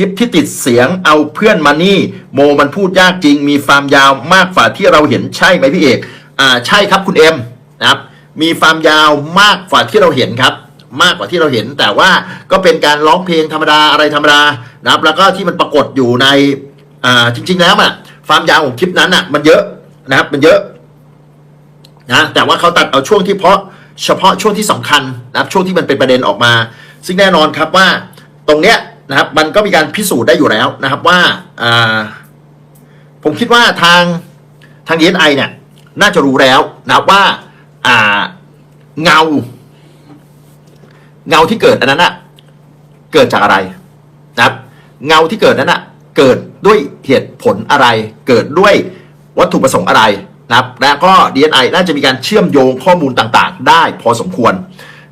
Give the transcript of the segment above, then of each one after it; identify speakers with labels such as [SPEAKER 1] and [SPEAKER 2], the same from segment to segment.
[SPEAKER 1] ลิปที่ติดเสียงเอาเพื่อนมานี่ โมมันพูดยากจริง มีฟาร์มยาวมากฝ่าที่เราเห็นใช่ไหมพี่เอกอ่าใช่ครับคุณเอ็มนะครับมีฟาร์มยาวมากกว่าที่เราเห็นครับ มากกว่าที่เราเห็น แต่ว่าก็เป็นการร้องเพลงธรรมดาอะไรธรรมดานะครับ แล้วก็ที่มันปรากฏอยู่ในอ่าจริง ๆ แล้วอะฟาร์มยาวของคลิปนั้นอะ มันเยอะนะครับ มันเยอะนะแต่ว่าเขาตัดเอาช่วงที่เพาะเฉพาะช่วงที่สำคัญนะครับช่วงที่มันเป็นประเด็นออกมา ซึ่งแน่นอนครับว่าตรงเนี้ย นะครับ มันก็มีการพิสูจน์ได้อยู่แล้วนะครับว่าผมคิดว่าทางทาง DSI เนี่ย น่าจะรู้แล้วนะครับว่าอ่าเงา เงาที่เกิดอันนั้นอะเกิดจากอะไรนะครับ เงาที่เกิดนั้นอะเกิดด้วยเหตุผลอะไร เกิดด้วยวัตถุประสงค์อะไรนะครับ แล้วก็ DNI น่าจะมีการเชื่อมโยงข้อมูลต่างๆ ได้พอสมควร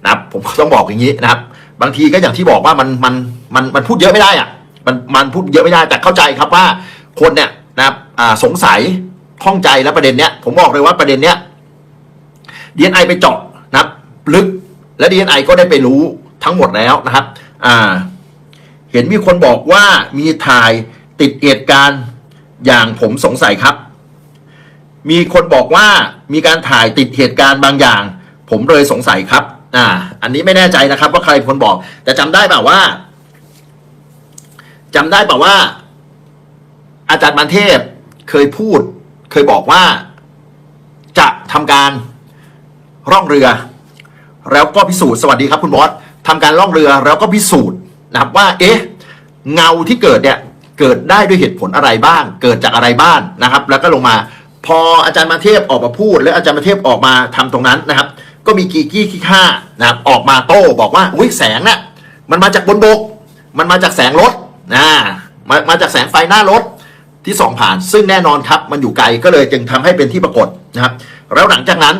[SPEAKER 1] นะครับ ผมต้องบอกอย่างนี้นะครับ บางทีก็อย่างที่บอกว่ามันมันมันมันพูดเยอะไม่ได้อะมันมันพูดเยอะไม่ได้แต่เข้าใจครับว่าคนเนี่ยนะครับอ่าสงสัยข้องใจและประเด็นเนี้ยผมบอกเลยว่าประเด็นเนี้ย DNI ไอไปเจาะนะครับลึกและ DNI ก็ได้ไปรู้ทั้งหมดแล้วนะครับอ่าเห็นมีคนบอกว่ามีถ่ายติดเหตุการณ์อย่างผมสงสัยครับ มีคนบอกว่ามีการถ่ายติดเหตุการณ์บางอย่าง ผมเลยสงสัยครับ อ่า อันนี้ไม่แน่ใจนะครับว่าใครคนบอก แต่จำได้เปล่าว่าจำได้เปล่าว่า อาจารย์มันเทพเคยพูด เคยบอกว่าจะทำการร่องเรือ แล้วก็พิสูจน์สวัสดีครับคุณบอสทำการล่องเรือแล้วก็พิสูจน์นะครับว่า เอ๊ะ เงาที่เกิดเนี่ยเกิดได้ด้วยเหตุผลอะไรบ้าง เกิดจากอะไรบ้างนะครับ แล้วก็ลงมา พออาจารย์มาเทพออกมาพูด และอาจารย์มาเทพออกมาทำตรงนั้นนะครับ ก็มีกีกี้ขี้ข้านะครับออกมาโต้บอกว่าอุ้ยแสงน่ะมันมาจากบนบก มันมาจากแสงรถนะมามาจากแสงไฟหน้ารถที่ส่องผ่าน ซึ่งแน่นอนครับมันอยู่ไกลก็เลยจึงทำให้เป็นที่ปรากฏนะครับ แล้วหลังจากนั้น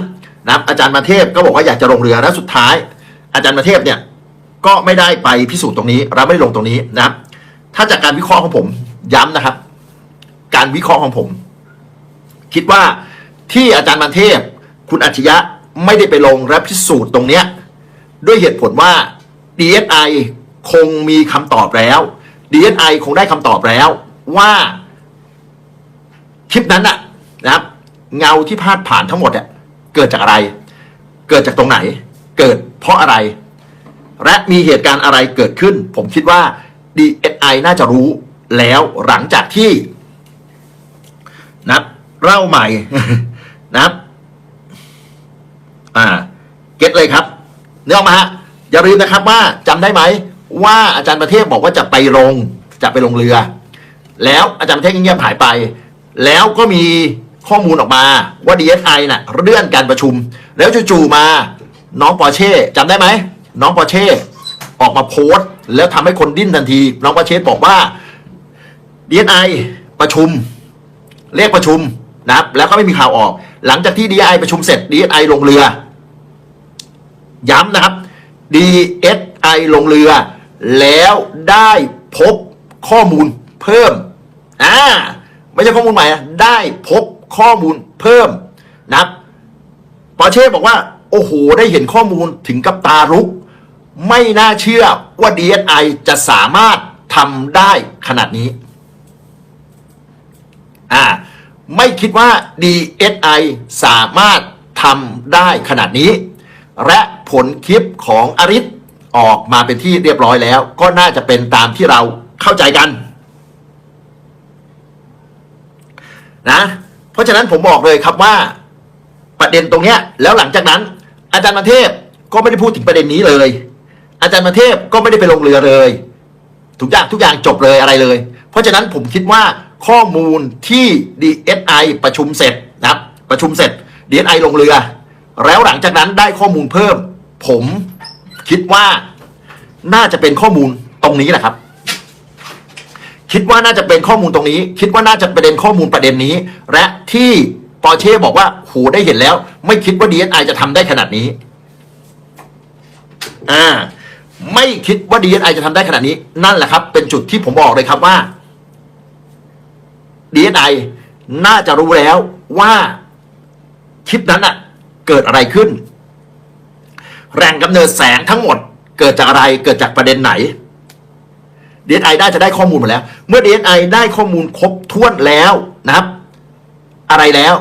[SPEAKER 1] นะอาจารย์มาเทพก็บอกว่าอยากจะลงเรือแล้วสุดท้าย อาจารย์มาเทพเนี่ยก็ไม่ได้ไปพิสูจน์ตรงนี้เราไม่ได้ลงตรงนี้นะครับ ถ้าจากการวิเคราะห์ของผมย้ำนะครับ การวิเคราะห์ของผม คิดว่าที่อาจารย์มันเทพ คุณอัจฉริยะ ไม่ได้ไปลงและพิสูจน์ตรงเนี้ยด้วยเหตุผลว่า DSI คงมีคำตอบแล้ว DSI คงได้คำตอบแล้วว่าคลิปนั้นน่ะนะครับ เงาที่พาดผ่านทั้งหมดเนี่ยเกิดจากอะไร เกิดจากตรงไหน เกิดเพราะอะไร และมีเหตุการณ์อะไรเกิดขึ้น ผมคิดว่า DSI น่าจะรู้แล้วหลังจากที่นับเล่าใหม่นับ อ่า เก็ตเลยครับเนื้อมาฮะอย่าลืมนะครับว่าจำได้ไหมว่าอาจารย์ประเทศบอกว่าจะไปลงจะไปลงเรือ แล้วอาจารย์ประเทศเงียบหายไป แล้วก็มีข้อมูลออกมาว่า DSI น่ะเลื่อนการประชุม แล้วจู่ๆมาน้องปอเช่จำได้ไหม น้องปอเช่ออกมาโพสต์ แล้วทำให้คนดิ้นทันที น้องปอเช่บอกว่า DSI ประชุม เรียกประชุมนะครับ แล้วก็ไม่มีข่าวออก หลังจากที่ DSI ประชุมเสร็จ DSI ลงเรือ ย้ำนะครับ DSI ลงเรือ แล้วได้พบข้อมูลเพิ่มอ่าไม่ใช่ข้อมูลใหม่นะได้พบข้อมูลเพิ่มนะครับปอเช่บอกว่า โอ้โห ได้เห็นข้อมูลถึงกับตาลุก ไม่น่าเชื่อว่า DSI จะสามารถทำได้ขนาดนี้อ่าไม่คิดว่า DSI สามารถทำได้ขนาดนี้ และผลคลิปของอริสออกมาเป็นที่เรียบร้อยแล้ว ก็น่าจะเป็นตามที่เราเข้าใจกันนะเพราะฉะนั้นผมบอกเลยครับว่าประเด็นตรงเนี้ยแล้วหลังจากนั้น อาจารย์มาเทพก็ไม่ได้พูดถึงประเด็นนี้เลย อาจารย์มาเทพก็ไม่ได้ไปลงเรือเลย ทุกอย่างทุกอย่างจบเลยอะไรเลย เพราะฉะนั้นผมคิดว่าข้อมูลที่ DSI ประชุมเสร็จนะครับประชุมเสร็จ DSI ลงเรือ แล้วหลังจากนั้นได้ข้อมูลเพิ่ม ผมคิดว่าน่าจะเป็นข้อมูลตรงนี้แหละครับ คิดว่าน่าจะเป็นข้อมูลตรงนี้ คิดว่าน่าจะประเด็นข้อมูลประเด็นนี้ และที่ปอร์เช่บอกว่าโหได้เห็นแล้ว ไม่คิดว่า DSI จะทำได้ขนาดนี้ อ่า ไม่คิดว่า DSI จะทำได้ขนาดนี้ นั่นแหละครับ เป็นจุดที่ผมบอกเลยครับว่า DSI น่าจะรู้แล้วว่าคลิปนั้นอะ เกิดอะไรขึ้น แรงกำเนิดแสงทั้งหมดเกิดจากอะไรเกิดจากประเด็นไหน DSI ได้จะได้ข้อมูลมดแล้ว เมื่อ DSI ได้ข้อมูลครบถ้วนแล้วนะครับ อะไรแล้ว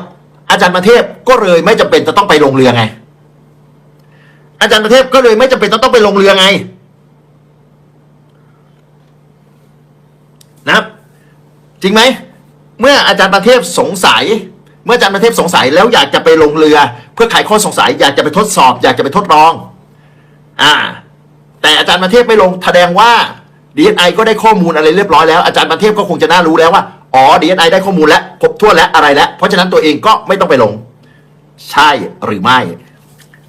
[SPEAKER 1] อาจารย์ประเทพก็เลยไม่จำเป็นจะต้องไปลงเรือไง อาจารย์ประเทพก็เลยไม่จำเป็นจะต้องไปลงเรือไง นะครับ จริงไหมเมื่ออาจารย์ประเทพสงสัย เมื่ออาจารย์ประเทพสงสัยแล้วอยากจะไปลงเรือ พื่อไขข้อสงสัยอยากจะไปทดสอบ อยากจะไปทดลอง อ่า แต่อาจารย์ประเทพไม่ลงแสดงว่า DSI ก็ได้ข้อมูลอะไรเรียบร้อยแล้วอาจารย์ประเทพก็คงจะน่ารู้แล้วว่าอ๋อ DSI ไอได้ข้อมูลแล้วครบถ้วนแล้วอะไรแล้วเพราะฉะนั้นตัวเองก็ไม่ต้องไปลง ใช่หรือไม่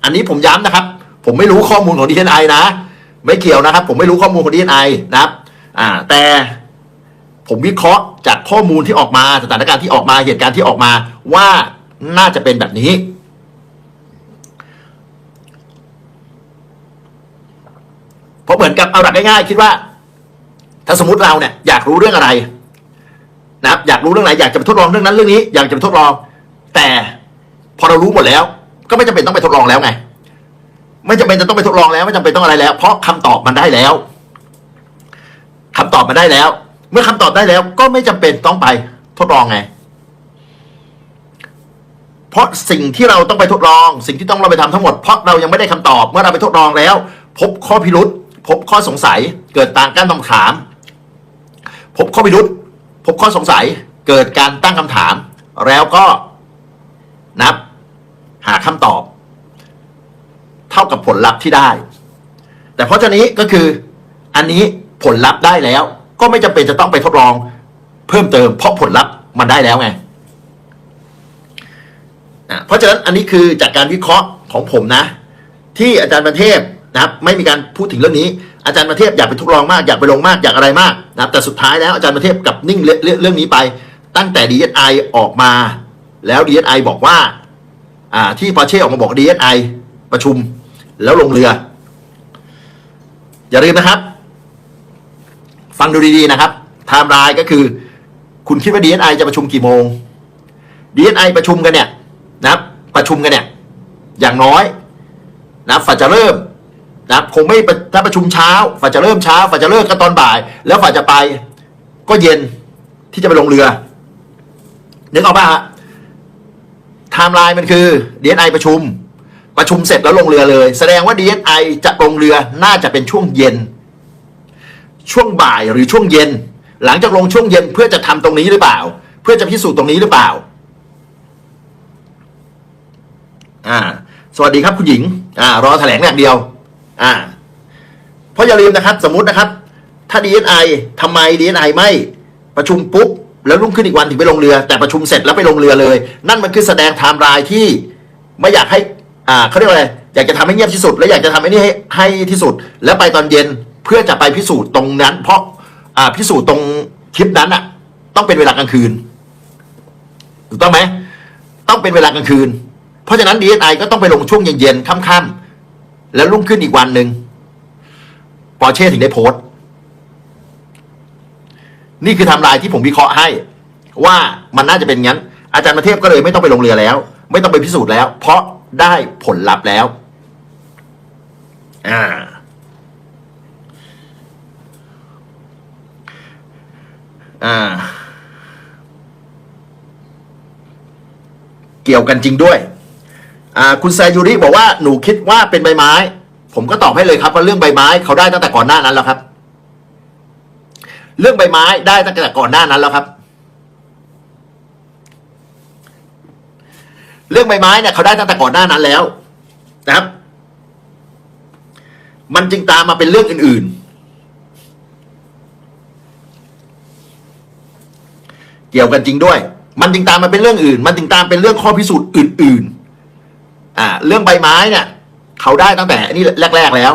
[SPEAKER 1] อันนี้ผมย้ำนะครับ ผมไม่รู้ข้อมูลของ DSI นะ ไม่เกี่ยวนะครับ ผมไม่รู้ข้อมูลของ DSI นะครับ อ่า แต่ผมวิเคราะห์จากข้อมูลที่ออกมาสถานการณ์ที่ออกมาเหตุการณ์ที่ออกมาว่าน่าจะเป็นแบบนี้ เพ ราะเหมือนกับเอาหลักง่ายๆคิดว่า ถ้าสมมติเราเนี่ยอยากรู้เรื่องอะไร นะครับ อยากรู้เรื่องไหนอยากจะไปทดลองเรื่องนั้นเรื่องนี้ อยากจะไปทดลอง แต่พอเรารู้หมดแล้ว ก็ไม่จำเป็นต้องไปทดลองแล้วไง ไม่จำเป็นจะต้องไปทดลองแล้วไม่จำเป็นต้องอะไรแล้ว เพราะคำตอบมันได้แล้วคำตอบมันได้แล้ว เมื่อคำตอบได้แล้ว ก็ไม่จำเป็นต้องไปทดลองไงเพราะสิ่งที่เราต้องไปทดลอง สิ่งที่ต้องเราไปทำทั้งหมดเพราะเรายังไม่ได้คำตอบเมื่อเราไปทดลองแล้ว พบข้อพิรุษ พบข้อสงสัยเกิดต่างการคำถาม พบข้อพิรุษพบข้อสงสัยเกิดการตั้งคำถาม แล้วก็นับหาคำตอบ เท่ากับผลลัพธ์ที่ได้ แต่เพราะฉะนี้ก็คืออันนี้ผลลัพธ์ได้แล้ว ก็ไม่จำเป็นจะต้องไปทดลองเพิ่มเติม เพราะผลลัพธ์มันได้แล้วไงเพราะฉะนั้นอันนี้คือจากการวิเคราะห์ของผมนะ ที่อาจารย์ประเทพ นะครับไม่มีการพูดถึงเรื่องนี้ อาจารย์ประเทพอยากไปทดลองมากอยากไปลงมากอยากอะไรมากนะครับแต่สุดท้ายแล้วอาจารย์ประเทพกับนิ่งเรื่องเรื่องนี้ไป ตั้งแต่ DSI ออกมา แล้ว DSI บอกว่าอ่าที่ปอร์เช่ออกมาบอก DSI ประชุมแล้วลงเรือ อย่าลืมนะครับ ฟังดูดีๆนะครับไทม์ไลน์ก็คือ คุณคิดว่า DSI จะประชุมกี่โมง DSI ประชุมกันเนี่ยนะครับ ประชุมกันเนี่ยอย่างน้อยนะฝ่าจะเริ่ม นะคงไม่ถ้าประชุมเช้าฝ่ายจะเริ่มเช้าฝ่ายจะเลิกกันตอนบ่าย แล้วฝ่ายจะไปก็เย็นที่จะไปลงเรือนึกออกป่ะฮะไทม์ไลน์มันคือ DSI ประชุม ประชุมเสร็จแล้วลงเรือเลย แสดงว่า DSI จะลงเรือน่าจะเป็นช่วงเย็น ช่วงบ่ายหรือช่วงเย็น หลังจากลงช่วงเย็นเพื่อจะทำตรงนี้หรือเปล่า เพื่อจะพิสูจน์ตรงนี้หรือเปล่า อ่า สวัสดีครับคุณหญิง อ่ารอแถลงอย่างเดียว อ่า เพราะอย่าลืมนะครับ สมมุตินะครับ ถ้า DSI ทำไม DSI ไม่ประชุมปุ๊บ แล้วรุ่งขึ้นอีกวันถึงไปลงเรือ แต่ประชุมเสร็จแล้วไปลงเรือเลย นั่นมันคือแสดงไทม์ไลน์ที่ไม่อยากให้อ่าเขาเรียกว่าอะไรอยากจะทำให้เงียบที่สุด และอยากจะทำให้นี่ให้ให้ที่สุด แล้วไปตอนเย็นเพื่อจะไปพิสูจน์ตรงนั้น เพราะอ่าพิสูจน์ตรงคลิปนั้นอะ ต้องเป็นเวลากลางคืนถูกต้องไหมต้องเป็นเวลากลางคืน เพราะฉะนั้น DSI ก็ต้องไปลงช่วงเย็นๆค่ำๆ แล้วรุ่งขึ้นอีกวันหนึ่งปอร์เช่ถึงได้โพสต์ นี่คือทม์ไลน์ที่ผมวิเคราะห์ให้ ว่ามันน่าจะเป็นงั้น อาจารย์ประเทพก็เลยไม่ต้องไปลงเรือแล้ว ไม่ต้องไปพิสูจน์แล้ว เพราะได้ผลลัพธ์แล้ว อ่า อ่า เกี่ยวกันจริงด้วย คุณแซยูริบอกว่าหนูคิดว่าเป็นใบไม้ ผมก็ตอบให้เลยครับว่าเรื่องใบไม้เขาได้ตั้งแต่ก่อนหน้านั้นแล้วครับ เรื่องใบไม้ได้ตั้งแต่ก่อนหน้านั้นแล้วครับ เรื่องใบไม้เนี่ยเขาได้ตั้งแต่ก่อนหน้านั้นแล้วนะครับ มันจึงตามมาเป็นเรื่องอื่น ๆ เกี่ยวกันจริงด้วย มันจึงตามมาเป็นเรื่องอื่น มันจึงตามเป็นเรื่องข้อพิสูจน์อื่น ๆ อ่าเรื่องใบไม้เนี่ยเขาได้ตั้งแต่นี่แรก ๆแล้ว